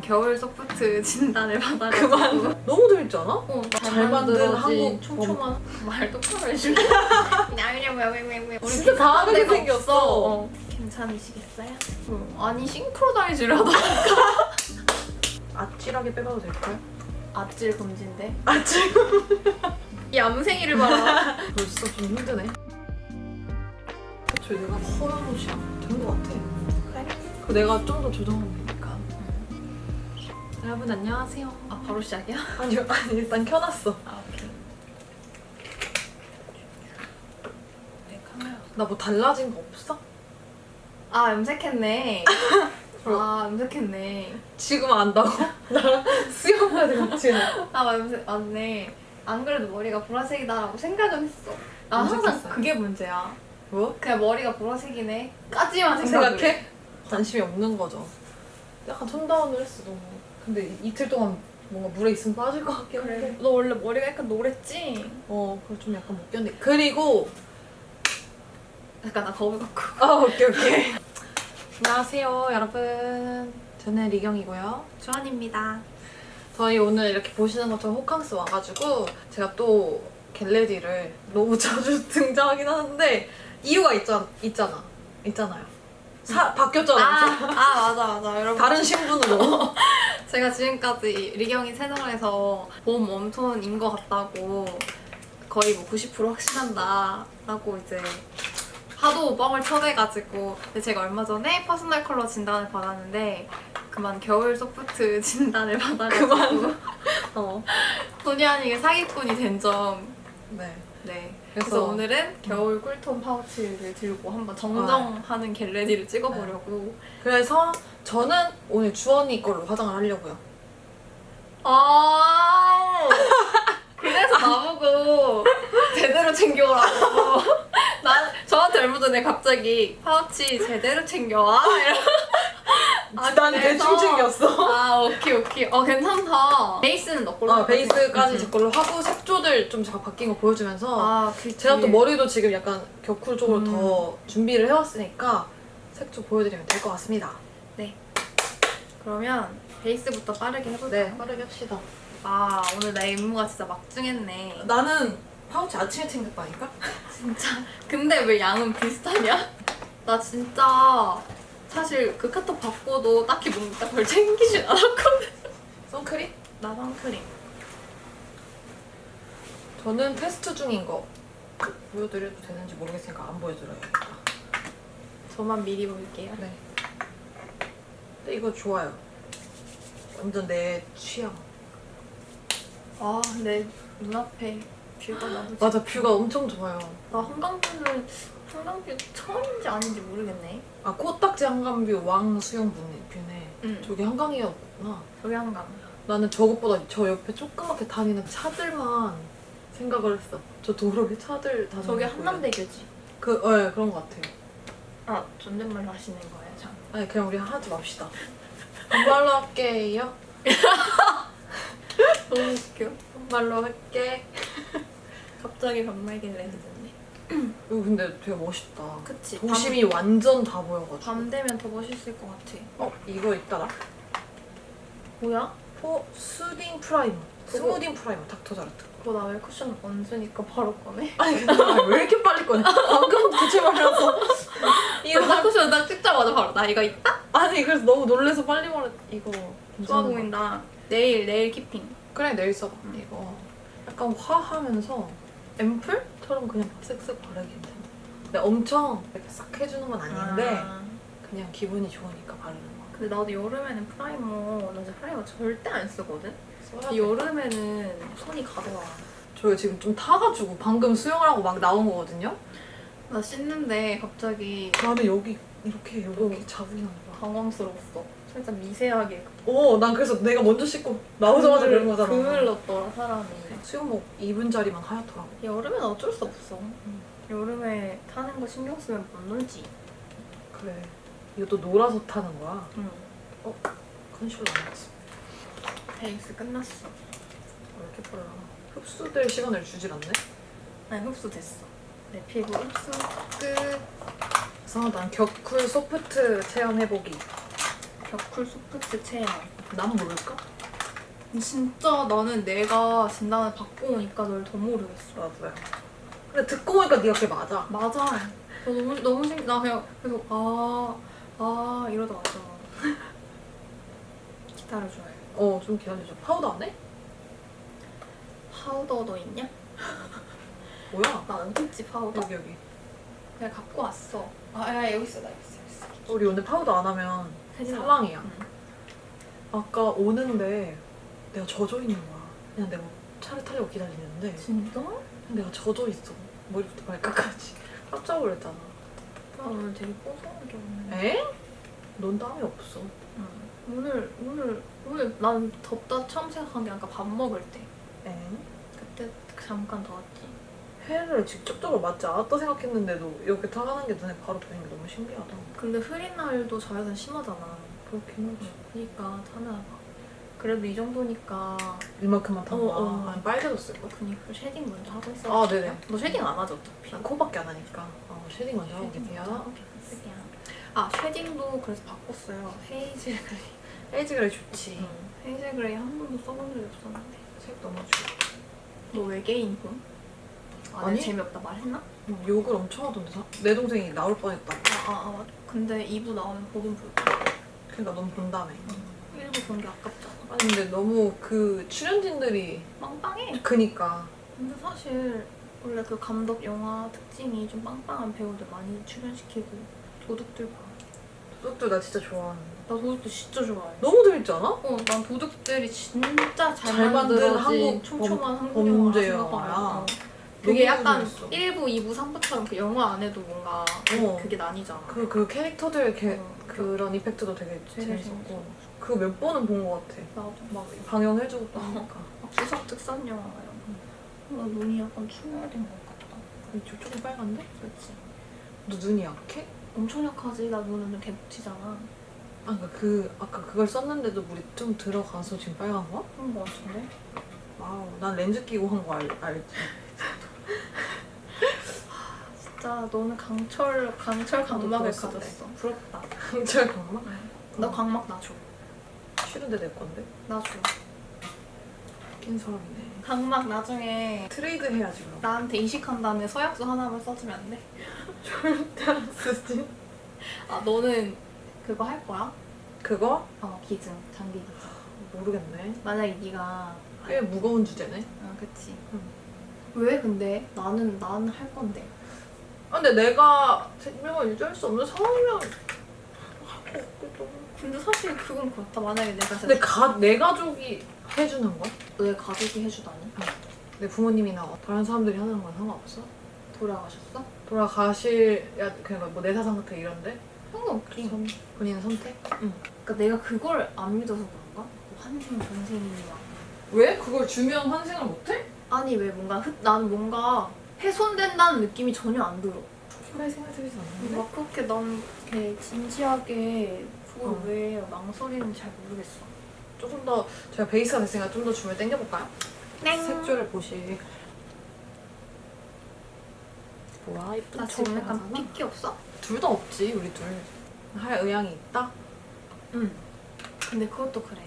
겨울 소프트 진단을 받아가지고 그만. 너무 재밌지 않아? 어, 잘 만든 한국 촘촘한 말 똑바로 해줄래? 우리 진짜 다 하게 데가 생겼어. 없어. 어. 괜찮으시겠어요? 어, 아니 싱크로나이즈를 하다 아찔하게 빼봐도 될까요? 아찔 금지인데 아찔. 이 암생이를 봐라 벌써 좀 힘드네. 그쵸, 내가 허연 옷이야. 된것 같아. 그래? 그 내가 좀 더 조정하면 되니까. 여러분 안녕하세요. 아 바로 시작이야? 아니요, 아니 일단 켜놨어. 아 오케이 내 카메라 나 뭐 달라진 거 없어? 아 염색했네 아 염색했네 지금 안다고? 나랑 수영 가야 돼 같이 해. 아 염색 맞네 안 그래도 머리가 보라색이다라고 생각은 했어 나 항상 염색했어요? 그게 문제야 뭐? 그냥 머리가 보라색이네 까지만 해. 생각해? 관심이 없는 거죠. 약간 톤다운을 했어 너무. 근데 이- 이틀 동안 뭔가 물에 있으면 빠질 것 같긴 그래 한데. 너 원래 머리가 약간 노랬지? 어, 그걸 좀 약간 못 견디. 그리고 약간 나 거울 갖고 아 오케이 오케이. 안녕하세요 여러분. 저는 리경이고요. 주한입니다 저희 오늘 이렇게 보시는 것처럼 호캉스 와가지고 제가 또 겟레디를 너무 자주 등장하긴 하는데 이유가 있잖, 있잖아. 있잖아요. 사, 바뀌었잖아. 아, 아 맞아 맞아 여러분 다른 신분으로. 제가 지금까지 리경이 채널에서 보험 웜톤인 것 같다고 거의 뭐 90% 확신한다 라고 이제 하도 뻥을 쳐대가지고 근데 제가 얼마 전에 퍼스널 컬러 진단을 받았는데 그만 겨울 소프트 진단을 받아가지고 그만. 어. 본의 아니게 사기꾼이 된점 네. 네. 그래서- 그래서, 오늘은 겨울 쿨톤 파우치를 들고 한번 정정하는 겟레디를 찍어보려고 그래서 저는 오늘 주원이 걸로 화장을 하려고요. 아 그래서 나보고 제대로 챙겨오라고 난 저한테 얼마 전에 갑자기 파우치 제대로 챙겨와 이러- 아, 난 그래서? 대충 챙겼어. 아 오케이 오케이 어 괜찮다 베이스는 너 걸로 아, 할 거지? 베이스까지 응. 제 걸로 하고 색조들 좀 제가 바뀐 거 보여주면서 아 그치 제가 또 머리도 지금 약간 격쿨 쪽으로 음. 더 준비를 해왔으니까 색조 보여드리면 될 것 같습니다. 그러면 베이스부터 빠르게 해볼까요? 네, 빠르게 합시다. 아 오늘 내 임무가 진짜 막중했네 나는 파우치 아침에 챙겼다니까? 진짜 근데 왜 양은 비슷하냐? 나 진짜 사실 그 카톡 받고도 딱히 뭔가 별 챙기진 않았거든 선크림? 나 선크림 저는 테스트 중인 거 보여드려도 되는지 모르겠으니까 안 보여드려야겠다. 저만 미리 볼게요 네. 근데 이거 좋아요. 완전 내 취향. 아 근데 눈앞에 뷰가 너무 맞아, 뷰가 엄청 좋아요. 나 한강뷰는 한강뷰 처음인지 아닌지 모르겠네 아, 코딱지 한강뷰 왕 수영 뷰네. 응 저기 한강이었구나. 저기 한강 나는 저것보다 저 옆에 조그맣게 다니는 차들만 생각을 했어. 저 도로에 차들 다니는 저기 거. 한남대교지 그, 네, 그런 것 같아요. 아 존댓말 하시는 거예요 참 아니, 그냥 우리 하지 맙시다. 반말로 할게요. 너무 웃겨 반말로 할게. 갑자기 반말기를 해주네 이거 근데 되게 멋있다. 그치 도심이 완전 다 보여가지고. 밤, 밤 되면 더 멋있을 것 같아 어, 이거 있다라. 뭐야? 포 수딩 프라이머. 스무딩 프라이머 닥터 자르트. 그거 나 왜 쿠션 얹으니까 바로 꺼내? 아니 근데 나왜 이렇게 빨리 꺼내? 방 금 부채 말려서 이거 나 쿠션 딱 찍자마자 바로 나 이거 있다? 아니 그래서 너무 놀래서 빨리 말했 이거 좋아 괜찮은 거 보인다 네일 네일 키핑 그래 내일 써봐 이거 약간 화하면서 앰플처럼 그냥 쓱쓱 바르기 괜찮아 근데 엄청 이렇게 싹 해주는 건 아닌데 아. 그냥 기분이 좋으니까 바르는 거 근데 나도 여름에는 프라이머 나 진짜 프라이머 절대 안 쓰거든? 써야 돼. 여름에는 손이 가더라 저희 지금 좀 타가지고 방금 수영을 하고 막 나온 거거든요 나 씻는데 갑자기 나는 여기 이렇게 이렇게 자국이 나는 거야. 당황스러웠어. 살짝 미세하게. 어, 난 그래서 내가 먼저 씻고 나오자마자 그런 거잖아. 그을렀더라 사람이. 수영복 2분짜리만 하얗더라고. 여름엔 어쩔 수 없어. 여름에 타는 거 신경 쓰면 못 놀지. 그래. 이것도 놀아서 타는 거야? 응. 컨실러 안 했어. 베이스 끝났어. 왜 이렇게 빨라? 흡수될 시간을 주질 않네? 아니 흡수 됐어. 내 피부 흡수 끝 그래서 난 격쿨 소프트 체험해보기 격쿨 소프트 체험 난 모를까? 진짜 나는 내가 진단을 받고 오니까 널 더 모르겠어. 나도요. 근데 듣고 보니까 네가 그게 맞아. 맞아. 저 너무 너무 신. 나 그냥 계속 아, 아 이러다 왔잖아. 기다려줘요. 어, 좀 기다려줘. 파우더 안 해? 파우더도 있냐? 뭐야? 나 어딨지 파우더? 여기 여기. 그냥 갖고 왔어. 아, 야, 여기 있어, 나 여기 있어, 여기 있어. 우리 오늘 파우더 안 하면. 사망이야. 응. 아까 오는데 내가 젖어 있는 거야. 그냥 내가 차를 타려고 기다리는데 진짜? 내가 젖어 있어. 머리부터 발끝까지. 깜짝 놀랐잖아. 나 오늘 되게 뽀송하게 왔네. 에? 넌 땀이 없어. 응. 오늘 오늘 오늘 난 덥다 처음 생각한 게 아까 밥 먹을 때. 에? 그때 잠깐 더웠지. 해를 직접적으로 맞지 않았다 생각했는데도 이렇게 타가는 게 눈에 바로 보이는 게 너무 신기하다. 근데 흐린 날도 자외선 심하잖아. 그렇긴 하지. 그니까 타면 봐. 그래도 이 정도니까 이만큼만 탄 어, 거야. 어. 아니 빨개졌을 거야. 그니까 쉐딩 먼저 하고 있어. 아, 네네. 너 쉐딩 안 하죠 어차피. 난 코밖에 안 하니까. 어, 쉐딩 먼저 하고 쉐딩 먼저 계세요. 하고 계세요. 아 쉐딩도 그래서 바꿨어요. 헤이즐 그레이. 헤이즈 그레이 좋지. 응. 헤이즐 그레이 한 번도 써본 적이 없었는데. 색 너무 좋아. 너 외계인 본? 아, 아니. 재미없다 말했나? 음, 욕을 엄청 하던데 사- 내 동생이 나올 뻔했다. 아, 아, 아. 근데 2부 나오면 보긴 볼. 그러니까 너무 본다며. 1부 본 게 아깝잖아. 아니 근데 너무 그 출연진들이 빵빵해. 그니까 근데 사실 원래 그 감독 영화 특징이 좀 빵빵한 배우들 많이 출연시키고 도둑들 봐. 도둑들 나 진짜 좋아하는데. 나 도둑들 진짜 좋아해. 너무 재밌지 않아? 어, 난 도둑들이 진짜 잘, 잘 만든 만들어진 한국 촘촘한 한국 범죄 영화 영화야. 생각하면 그게 너무 약간 재밌어. 1부, 2부, 3부처럼 그 영화 안에도 뭔가 어. 그게 나뉘잖아. 그, 그 캐릭터들 게, 어, 그런 이펙트도 되게 재밌었고. 그거 몇 번은 본 것 같아 나도 막 방영해주고 또 하니까 막 추석 특선 영화예요. 나 눈이 약간 충혈된 것 같다. 이쪽 조금 빨간데? 그렇지. 너 눈이 약해? 엄청 약하지. 나 눈은 개복치잖아. 아 그러니까 그 아까 그걸 썼는데도 물이 좀 들어가서 지금 빨간 거야? 그런 거 같은데? 와우 난 렌즈 끼고 한 거 알지 진짜 너는 강철 강철 강막을 들었어, 가졌어. 부럽다. 강철 강마? 너 강막 나 줘. 싫은데 내 건데? 나 줘. 웃긴 사람이네 강막 나중에 트레이드 해야지 그럼 나한테 이식한 다음에 서약서 하나만 써주면 안 돼? 절대 안 쓰지 아 너는 그거 할 거야? 그거? 어 기증 장기 기증. 모르겠네 만약에 네가 꽤 무거운 주제네 아 그치. 응. 왜 근데 나는 나는 할 건데. 아, 근데 내가 생명을 유지할 수 없는 상황이면 할것 같기도 하고. 근데 사실 그건 그렇다. 만약에 내가 진짜 근데 가, 내 가족이 해주는 거야? 내 가족이 해주다니 내 부모님이나 다른 사람들이 하는 건 상관없어? 돌아가셨어? 돌아가실 야 그냥 뭐 내사상 같은 이런데 상관없지. 선, 본인의 선택? 그러니까 내가 그걸 안 믿어서 그런가? 환생 전생이야. 왜 그걸 주면 환생을 못해? 아니 왜 뭔가 흡, 나는 뭔가 훼손된다는 느낌이 전혀 안 들어. 그래 생각 들지 않는데? 막 그렇게 난 이렇게 진지하게 그걸 어. 왜 망설이는지 잘 모르겠어. 조금 더 제가 베이스가 됐으니까 좀 더 줌을 당겨볼까요? 땡. 색조를 보시 뭐야 이쁜 나 지금 약간 핏기 없어? 둘 다 없지 우리 둘 할 의향이 있다? 응. 근데 그것도 그래.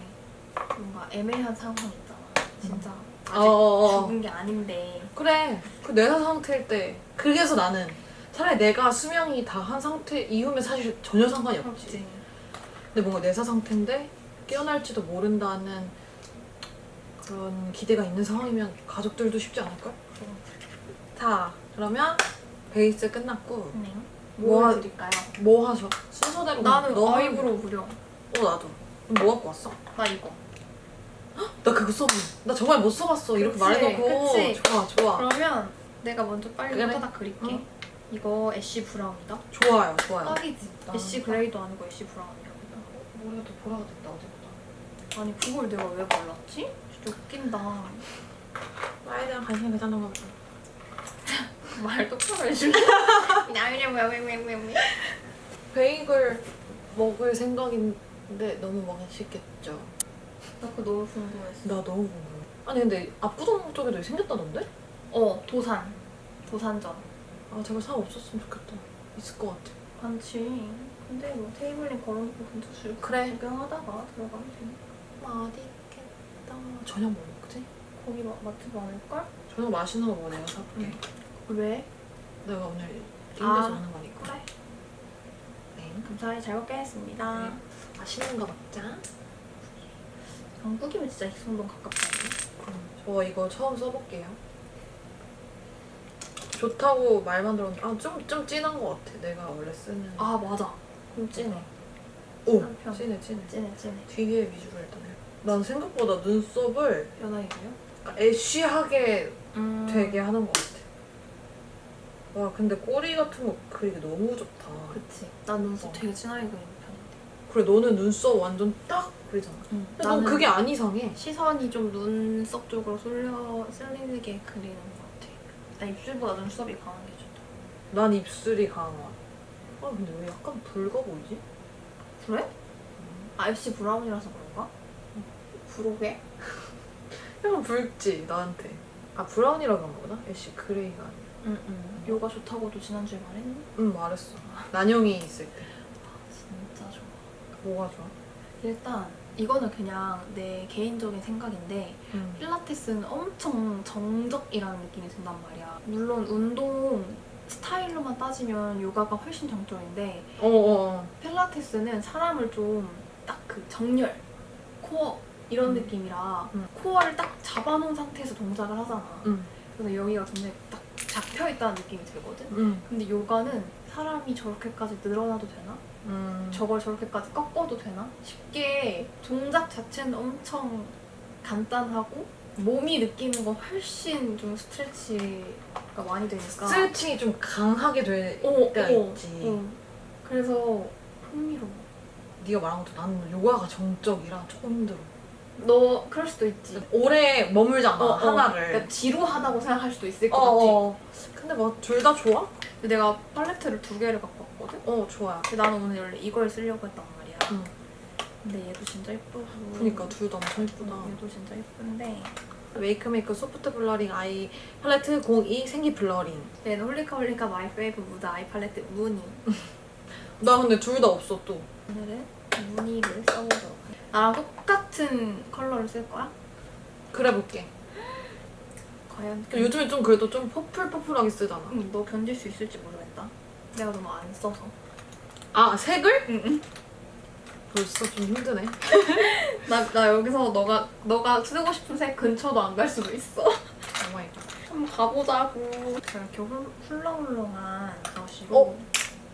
뭔가 애매한 상황 있잖아. 진짜 아직 어어어 죽은 게 아닌데. 그래 그 내사 상태일 때 그래서 나는 차라리 내가 수명이 다 한 상태 이후면 사실 전혀 상관이 없지 그렇지. 근데 뭔가 내사 상태인데 깨어날지도 모른다는 그런 기대가 있는 상황이면 가족들도 쉽지 않을걸? 자 그러면 베이스 끝났고 네. 뭐뭐 하- 드릴까요? 뭐 하셔? 순서대로 나는 너 아이브로우. 거. 어 나도 그럼 뭐 갖고 왔어? 나 이거. 나 그거 써봐 나 정말 못 써봤어 이렇게 그치, 말해놓고 그치. 좋아 좋아 그러면 내가 먼저 빨리 그래. 후다닥 그릴게. 응. 이거 애쉬 브라운이다. 좋아요 좋아요 딱이지. 나- 애쉬 그레이도 아니고 애쉬 브라운이야. 머리가 더 보라가 됐다 어제보다 아니 그걸 내가 왜 골랐지? 진짜 웃긴다. 나에 대한 관심이 가장 보다 말 똑바로 해줄래? 나이래 왜왜왜왜 베이글 먹을 생각인데 너무 맛있겠죠 나 그거 너무 궁금했어. 나 너무 궁금해 아니 근데 압구정 쪽에도 생겼다던데? 어 도산. 도산점. 아 제발 사람 없었으면 좋겠다 있을 것 같아 많지. 근데 뭐 테이블링 걸어놓고 근처 줄 그래. 구경하다가 들어가면 돼. 맛있겠다. 저녁 뭐 먹지? 거기 마, 맛집 많을걸? 저녁 맛있는 거뭐 내가 사올게. 응. 왜? 내가 오늘 아. 오는 거니까. 그래. 네. 감사히 잘 먹겠습니다. 네. 맛있는 거 먹자. 전국이면 진짜 익성동 가깝다는데. 저 이거 처음 써볼게요. 좋다고 말만 들었는데 아 좀 좀 진한 거 같아. 내가 원래 쓰는. 아 맞아. 좀 진해. 오 한 편. 진해 진해. 진해 진해. 뒤에 위주로 일단 해. 난 생각보다 눈썹을 연하이가요? 약간 애쉬하게 음. 되게 하는 것 같아. 와 근데 꼬리 같은 거 그리기 너무 좋다. 그치. 난 눈썹 어. 되게 진하게 그리는 편인데. 그래 너는 눈썹 완전 딱 그리잖아. 응. 근데 넌 그게 안 이상해. 시선이 좀 눈썹 쪽으로 쏠려 쏠리게 그리는 것. 나 입술보다 눈썹이 강한 게 좋다. 난 입술이 강한 것 같아. 아 근데 왜 약간 붉어 보이지? 그래? 아 역시 브라운이라서 그런가? 그러게. 약간 붉지 나한테. 아 브라운이라 그런 거구나. 애쉬 그레이가 아니라. 응응. 요가 좋다고도 지난주에 말했니? 응 말했어. 난영이 있을 때. 진짜 좋아. 뭐가 좋아? 일단 이거는 그냥 내 개인적인 생각인데 응. 필라테스는 엄청 정적이라는 느낌이 든단 말이야. 물론 운동 스타일로만 따지면 요가가 훨씬 정적인데 어어. 필라테스는 사람을 좀 딱 그 정렬, 코어 이런 음. 느낌이라 음. 코어를 딱 잡아놓은 상태에서 동작을 하잖아. 응. 그래서 여기가 굉장히 딱 잡혀있다는 느낌이 들거든. 응. 근데 요가는 사람이 저렇게까지 늘어나도 되나? 음. 저걸 저렇게까지 꺾어도 되나? 쉽게 동작 자체는 엄청 간단하고 몸이 느끼는 건 훨씬 좀 스트레치가 많이 되니까 스트레칭이 좀 강하게 될 어, 때가 어, 있지. 어. 그래서 흥미로워. 네가 말한 것도 나는 요가가 정적이라 조금 힘들어. 너 그럴 수도 있지. 오래 머물잖아 어, 어. 하나를. 그러니까 지루하다고 생각할 수도 있을 것 어, 같아. 어. 근데 뭐둘다 좋아? 근데 내가 팔레트를 두 개를 갖고 왔거든. 어 좋아요. 근데 나는 오늘 원래 이걸 쓰려고 했단 말이야. 응. 근데 얘도 진짜 예쁘고. 그니까 둘 다 엄청 예쁘다. 어, 얘도 진짜 예쁜데 메이크메이크 소프트 블러링 아이 팔레트 02 생기 블러링. 얘는 홀리카 홀리카 마이 페이브 무드 아이 팔레트 무늬. 나 근데 둘 다 없어 또. 오늘은 무늬를 써보도록 랑 똑같은 컬러를 쓸 거야? 그래 볼게. 과연? 요즘에 좀 그래도 좀 퍼플퍼플하게 쓰잖아. 응, 너 견딜 수 있을지 모르겠다. 내가 너무 안 써서. 아 색을? 응응. 벌써 좀 힘드네. 나, 나 여기서 너가 너가 쓰고 싶은 색 근처도 안 갈 수도 있어. 오마이갓. 한번 가보자고. 이렇게 훌, 훌렁훌렁한 브러쉬로. 어?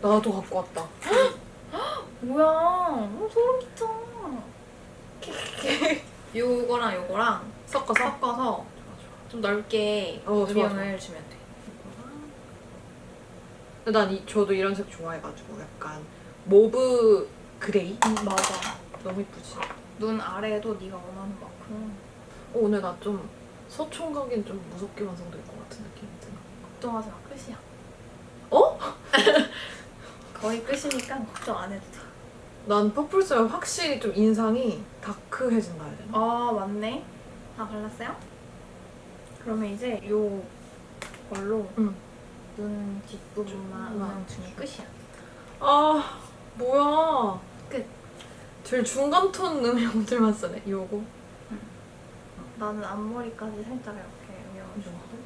나도 갖고 왔다. 뭐야? 어, 소름 끼쳐. 요거랑 요거랑 섞어서? 섞어서 좀 넓게 어, 좋아, 음영을 주면 돼. 근데 난 이, 저도 이런 색 좋아해가지고 약간 모브 그레이? 음, 맞아. 너무 이쁘지? 눈 아래에도 네가 원하는 만큼 어, 오늘 나 좀 서총각인 좀 무섭게 완성될 것 같은 느낌이 드나? 걱정하지 마. 끝이야. 어? 거의 끝이니까 걱정 안 해도 돼. 난 퍼플 쓰면 확실히 좀 인상이 다크해진다 해야 되나? 아 맞네. 다 발랐어요? 그러면 이제 요 걸로 응. 눈 뒷부분만 좀 음영 주면 끝이야. 아 뭐야 끝. 제일 중간 톤 음영들만 쓰네 요거 나는 앞머리까지 살짝 이렇게 음영을 음. 주거든.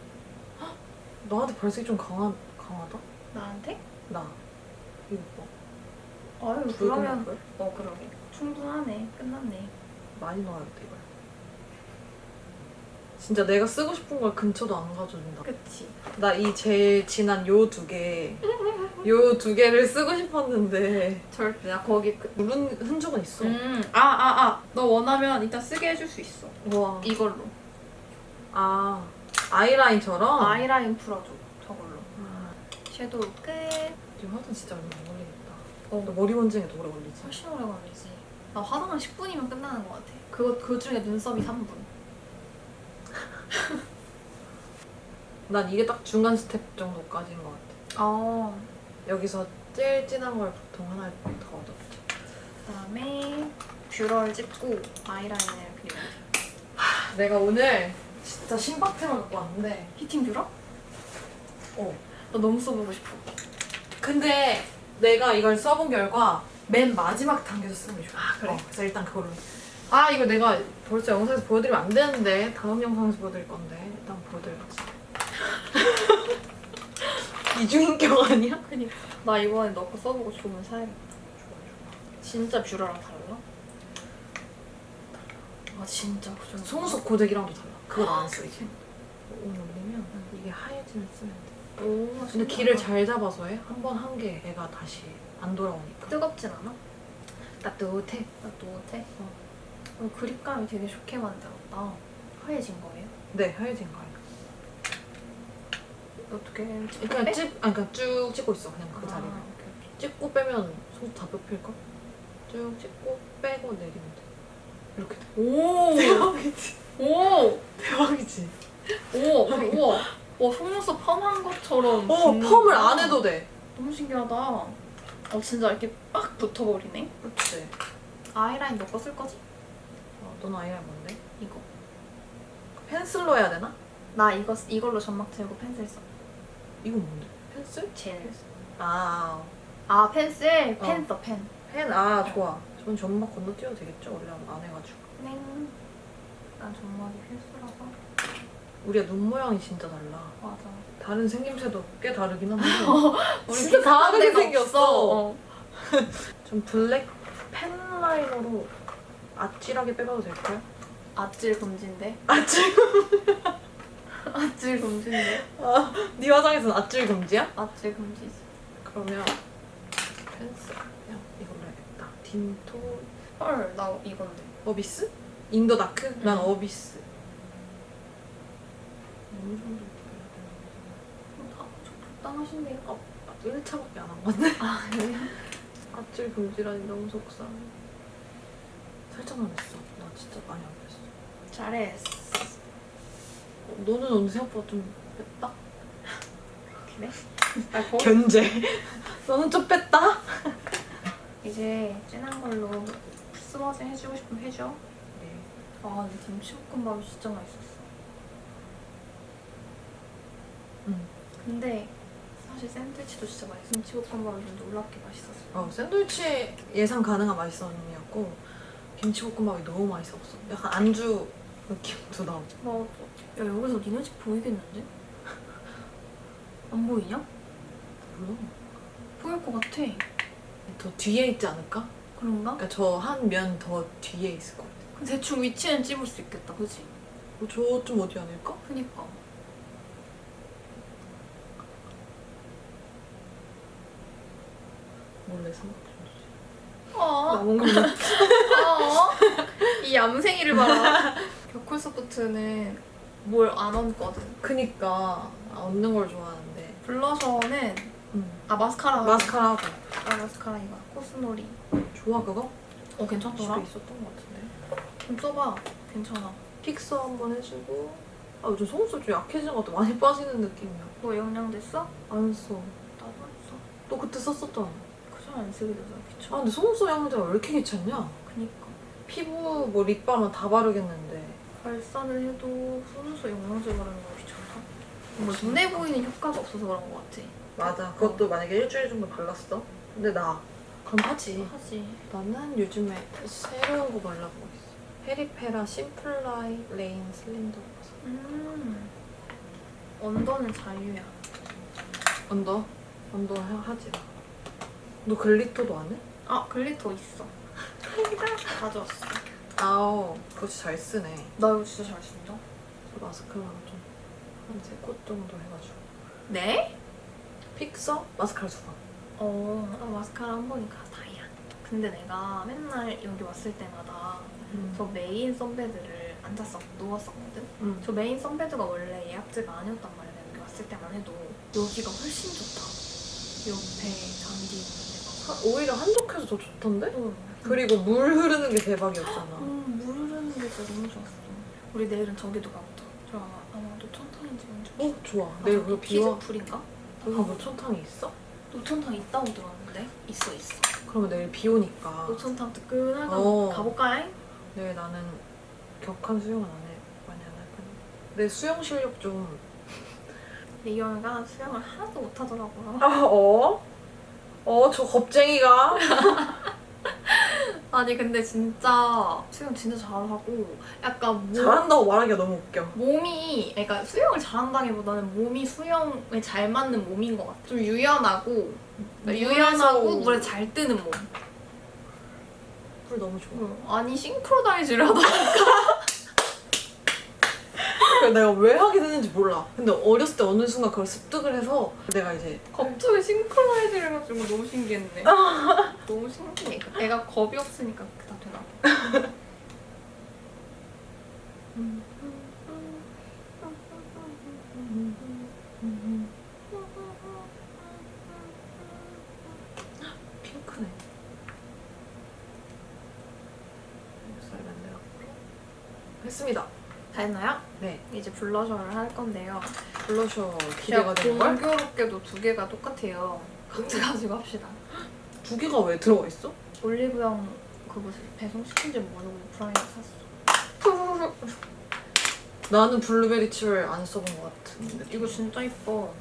나한테 발색이 좀 강하, 강하다? 나한테? 나 이거 봐 아유 그러면? 어 그러게 충분하네. 끝났네. 많이 넣어야겠다 이걸 진짜 내가 쓰고 싶은 걸 근처도 안 가져준다 그치. 나 이 제일 진한 요 두 개, 요 두 개를 쓰고 싶었는데 절대 나 거기 그. 누른 흔적은 있어. 음아 아 아. 너 원하면 이따 쓰게 해줄 수 있어. 와. 이걸로. 아 아이라인처럼. 아이라인 풀어줘. 저걸로. 아, 섀도우 끝. 지금 화장 진짜 얼마 안 걸리 어, 너 머리 원징에 더 오래 걸리지? 훨씬 오래 걸리지. 나 화장 한 10분이면 끝나는 것 같아. 그거 그 중에 눈썹이 3분. 난 이게 딱 중간 스텝 정도까지인 것 같아. 어. 여기서 제일 진한 걸 보통 하나 더 얻어. 그다음에 뷰러를 찍고 아이라인을 그리고 내가 오늘 진짜 신박템을 갖고 왔는데. 히팅 뷰러? 어. 나 너무 써보고 싶어. 근데 내가 이걸 써본 결과 맨 마지막 단계에서 쓰는 게 좋아. 아, 그래? 어, 그래서 일단 그걸로. 아 이거 내가 벌써 영상에서 보여드리면 안 되는데 다음 영상에서 보여드릴 건데 일단 보여드려야지. 이중인격 아니야? 그니까 나 이번에 너거 써보고 좋으면 사야겠다. 진짜 뷰러랑 달라? 아 진짜 그 정도. 속눈썹 고데기랑도 달라. 그거 나안 써 이제. 오늘 올리면 이게 하얘지면 쓰면 돼. 오, 근데 신기하다. 길을 잘 잡아서 해. 한 번 한 게 애가 다시 안 돌아오니까. 뜨겁진 않아? 따뜻해. 나 노태. 어. 어, 그립감이 되게 좋게 만들었다. 하얘진 거예요? 네 하얘진 거예요. 어떻게? 그냥 찝, 아니 그냥 쭉 찍고 있어 그냥 그 자리를. 아, 오케이, 오케이. 찍고 빼면 손 다 뽑힐 걸? 쭉 찍고 빼고 내리면 돼. 이렇게 돼. 오! 대박이지. 오! 대박이지. 오! 우와! 와, 속눈썹 펌한 것처럼. 어 붙는다. 펌을 안 해도 돼. 너무 신기하다. 어, 진짜 이렇게 빡 붙어버리네. 그치. 아이라인 너거 쓸 거지? 어, 넌 아이라인 뭔데? 이거. 펜슬로 해야 되나? 나 이거 이걸로 점막 채우고 펜슬 써. 이건 뭔데? 펜슬? 젤. 아 아 펜슬? 어. 펜 써, 펜. 펜, 아 좋아. 전 점막 건너뛰어도 되겠죠? 원래 안 해가지고. 땡. 난 점막이 필수라서. 우리가 눈 모양이 진짜 달라. 맞아. 다른 생김새도 꽤 다르긴 한데. 우리 진짜 비슷한 다르게 데가 생겼어. 없어. 어. 좀 블랙 펜 라이너로 아찔하게 빼봐도 될까요? 아찔 금지인데? 아찔? 아찔 금지인데? 아, 네 화장에서는 아찔 금지야? 아찔 금지지. 그러면 펜슬 그냥 이걸로 해야겠다. 딘토 헐, 나 이건데. 어비스? 인더 다크? 난 응. 어비스. 어느 정도 빼야 되나? 다 적당하신데요? 어, 1차밖에 안 한 건데. 아, 그래요? 아찔 금지라니 너무 속상해. 살짝만 했어. 나 진짜 많이 안 했어. 잘했어. 어, 너는 오늘 생각보다 좀 뺐다? 그래? 아, 거 견제. 너는 좀 뺐다? 이제 진한 걸로 스머징 해주고 싶으면 해줘. 네. 아, 근데 김치볶음밥이 진짜 맛있었어. 응. 근데 사실 샌드위치도 진짜 맛있어. 김치볶음밥이 좀 놀랍게 맛있었어. 어, 샌드위치 예상 가능한 맛있었냐고 김치볶음밥이 너무 맛있었어. 약간 안주 느낌도 나고. 맞아. 야, 여기서 니네 집 보이겠는데? 안 보이냐? 몰라. 보일 것 같아. 더 뒤에 있지 않을까? 그런가? 그러니까 저 한 면 더 뒤에 있을 것 같아. 대충 위치는 찝을 수 있겠다, 그치? 어, 저좀 어디 아닐까? 그니까. 몰래 생각해. 어? 어? 이 얌생이를 봐라. 겨쿨소프트는 뭘 안 얹거든. 그니까 아, 얻는 걸 좋아하는데. 블러셔는 응. 아 마스카라. 마스카라. 아 마스카라 이거. 코스놀이. 좋아 그거? 어 괜찮더라. 집에 있었던 것 같은데. 좀 써봐. 괜찮아. 픽서 한번 해주고. 아 요즘 속눈썹 좀 약해진 것 같아. 많이 빠지는 느낌이야. 너 영양제 써? 안 써. 나도 안 써. 너 그때 썼었잖아. 안 쓰게. 아 귀찮아. 근데 속눈썹 양대가 왜 이렇게 귀찮냐? 그니까. 피부 뭐 립밤은 다 바르겠는데 발산을 해도 속눈썹 영양제 바르는 거 귀찮다. 뭔가 눈에 보이는 효과가 없어서 그런 것 같아. 맞아 그것도 만약에 일주일 정도 발랐어? 근데 나 그럼 하지 하지. 나는 요즘에 새로운 거 발라보고 있어 페리페라 심플라이 레인 슬림더 버섯 음. 언더는 자유야. 언더? 언더 하- 하지 너 글리터도 안 해? 아 글리터 있어. 가져왔어. 아우 그거 진짜 잘 쓰네 나 이거 진짜 잘 쓴다. 저 마스카라 좀한 세콧 정도 해가지고 네? 픽서? 마스카라 두 번. 어, 나 마스카라 한 번이니까 다야. 근데 내가 맨날 여기 왔을 때마다 저 메인 선베드를 앉았었, 누웠었거든? 응. 저 메인 선베드가 원래 예약제가 아니었단 말이야. 여기 왔을 때만 해도. 여기가 훨씬 좋다. 옆에 잔디 하- 오히려 한독해서 더 좋던데? 그리고 물 흐르는 게 대박이었잖아 음, 물 흐르는 게 진짜 너무 좋았어. 우리 내일은 저기도 가보자. 저 아마, 아마도 천탕인지 뭔지. 어 좋아 아, 내일 그 비와 피즈풀인가? 여기 노천탕이 있어? 노천탕 있다고 들었는데? 있어, 있어. 그러면 내일 비 오니까 노천탕 뜨끈하게 어. 가볼까잉? 내일 나는 격한 수영은 안 해. 많이 안할 거야. 내 수영 실력 좀. 리경이가 수영을 하나도 못하더라고요. 아 어? 어 저 겁쟁이가. 아니 근데 진짜 수영 진짜 잘하고 약간 몸, 잘한다고 말하기가 너무 웃겨. 몸이 그러니까 수영을 잘한다기보다는 몸이 수영에 잘 맞는 몸인 것 같아. 좀 유연하고 유연하고 물에서- 물에 잘 뜨는 몸. 물 너무 좋아. 어, 아니 싱크로나이즈를 하다 그래서 내가 왜 하게 됐는지 몰라. 근데 어렸을 때 어느 순간 그걸 습득을 해서 내가 이제 갑자기 싱크로나이즈를 해가지고 너무 신기했네. 너무 신기해. 애가 겁이 없으니까 그렇게 다 되나 봐. 핑크네. 했습니다. 다 했나요? 네. 이제 블러셔를 할 건데요. 블러셔 기대가 되는 걸? 공교롭게도 두 개가 똑같아요. 같이 가지고 합시다. 두 개가 왜 들어가 있어? 올리브영 그거 배송시킨지 모르고 프라이에 샀어. 나는 블루베리 칩을 안 써본 것 같은 느낌. 이거 진짜 이뻐.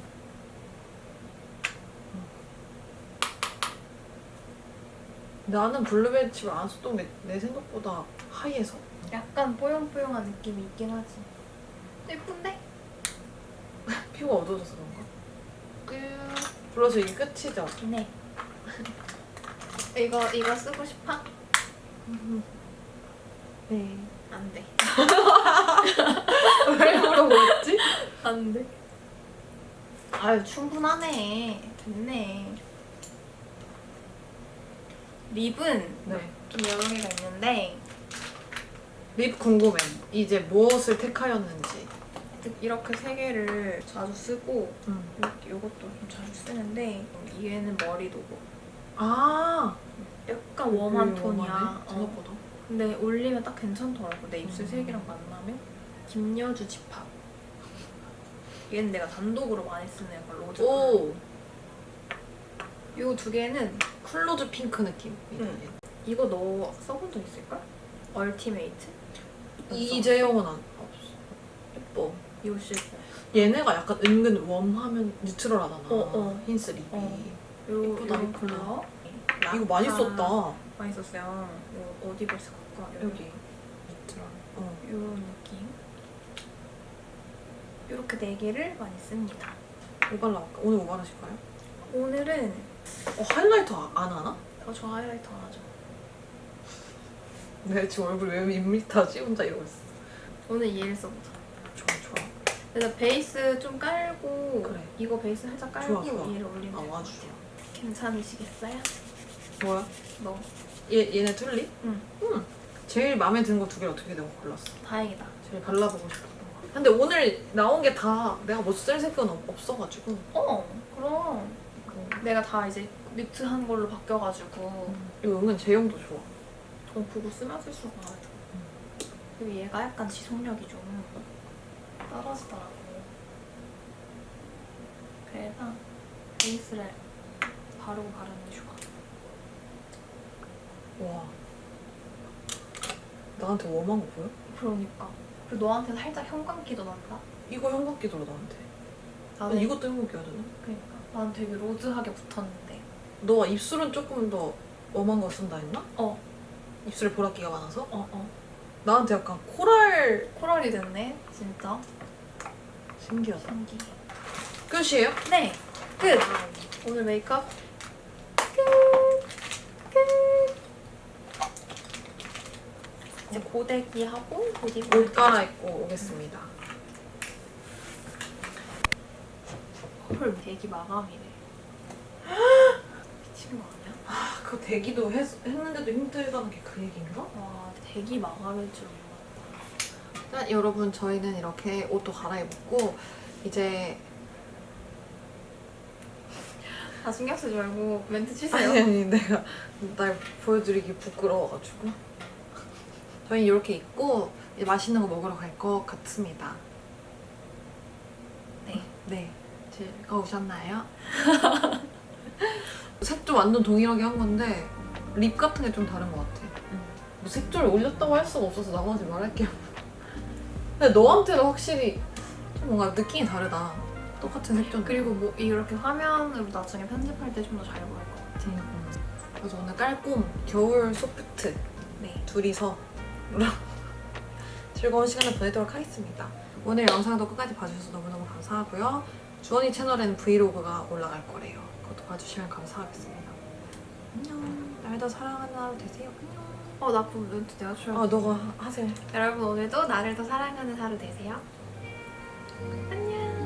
나는 블루베리 칩을 안 썼던 게 내 생각보다 하이해서. 약간 뽀용뽀용한 느낌이 있긴 하지. 예쁜데? 피부가 어두워져서 그런가? 끝. 블러셔 이게 끝이죠? 네. 이거 이거 쓰고 싶어? 네. 안 돼. 왜 물어봤지? 안 돼. 아유 충분하네. 됐네. 립은 네. 좀 여러 개가 있는데 립 궁금해. 이제 무엇을 택하였는지. 이렇게 세 개를 자주 쓰고 음. 요- 요것도 좀 자주 쓰는데 얘는 머리도구. 아. 약간 웜한 톤이야. 웜하네, 어. 생각보다. 근데 올리면 딱 괜찮더라고. 내 입술 음. 색이랑 만나면. 김여주 집합. 얘는 내가 단독으로 많이 쓰는 약간 로즈. 오. 요두 개는 쿨로즈 핑크 느낌. 응. 이거 너 써본 적 있을걸? 얼티메이트? 이재용은 안 없어. 예뻐. 이거 실 얘네가 약간 은근 웜하면 뉴트럴하잖아. 어, 어. 흰스 립이. 어. 요, 예쁘다, 요 예쁘다. 컬러. 이거 많이 라카. 썼다. 많이 썼어요. 요 어디 봤을까? 여기. 뉴트럴. 어. 요런 느낌. 요렇게 네 개를 많이 씁니다. 오발 나올까? 오늘 오발 하실까요? 오늘은 어, 하이라이터 안 하나? 어, 저 하이라이터 안 하죠. 내 지금 얼굴 왜 밋밋하지? 혼자 이러고 있어. 오늘 얘를 써보자. 좋아, 좋아. 그래서 베이스 좀 깔고 그래. 이거 베이스 살짝 깔고 좋아, 좋아. 얘를 올리면 아, 될것 아주 같아요. 괜찮으시겠어요? 뭐야? 너 얘, 얘네 튤립? 응. 응. 제일 마음에 드는 거 두 개를 어떻게 내가 골랐어? 다행이다. 제일 발라보고 싶었던 거. 근데 오늘 나온 게 다 내가 뭐쓸 색은 없- 없어가지고. 어, 그럼 내가 다 이제 뮤트한 걸로 바뀌어가지고 이거 은근 제형도 좋아. 어, 그거 쓰면 쓸수록 나아져. 그리고 얘가 약간 지속력이 좀 떨어지더라고. 그래서 베이스를 바르고 바르는 게 좋아. 와. 나한테 웜한 거 보여? 그러니까. 그리고 너한테 살짝 형광기도 난다. 이거 형광기더라 나한테. 나는 아, 이것도 형광기야 되나? 그러니까 나는 되게 로즈하게 붙었는데. 너가 입술은 조금 더 웜한 거 쓴다 했나? 어, 입술에 보라기가 많아서? 어, 어. 나한테 약간 코랄 코랄이 됐네, 진짜. 신기하다. 신기. 끝이에요? 네, 끝. 오늘 메이크업 끝. 끝. 이제 고데기 하고 보디 옷 갈아입고 오겠습니다. 헐 대기 마감이래. 미친 거 아니야? 아, 그 대기도 했, 했는데도 힘들다는 게 그 얘기인가? 와 대기 마감일 줄 몰랐다. 자, 여러분 저희는 이렇게 옷도 갈아입었고 이제 아 신경 쓰지 말고 멘트 치세요. 아니 아니 내가 날 보여드리기 부끄러워가지고 저희 이렇게 입고 이제 맛있는 거 먹으러 갈 것 같습니다. 네. 네. 즐거우셨나요? 색조 완전 동일하게 한 건데 립 같은 게 좀 다른 것 같아. 뭐 색조를 올렸다고 할 수가 없어서 나머지 말할게요. 근데 너한테는 확실히 좀 뭔가 느낌이 다르다. 똑같은 색존. 그리고 뭐 이렇게 화면으로 나중에 편집할 때 좀 더 잘 보일 것 같아요. 음. 그래서 오늘 깔꼼 겨울 소프트 네. 둘이서 즐거운 시간을 보내도록 하겠습니다. 오늘 영상도 끝까지 봐주셔서 너무너무 감사하고요. 주원이 채널에는 브이로그가 올라갈 거래요. 그것도 봐주시면 감사하겠습니다. 안녕. 날도 사랑하는 하루 되세요. 안녕. 어, 나 그럼 멘트 내가 줘야 아, 너가 하- 하세요. 여러분 오늘도 나를 더 사랑하는 하루 되세요. 안녕.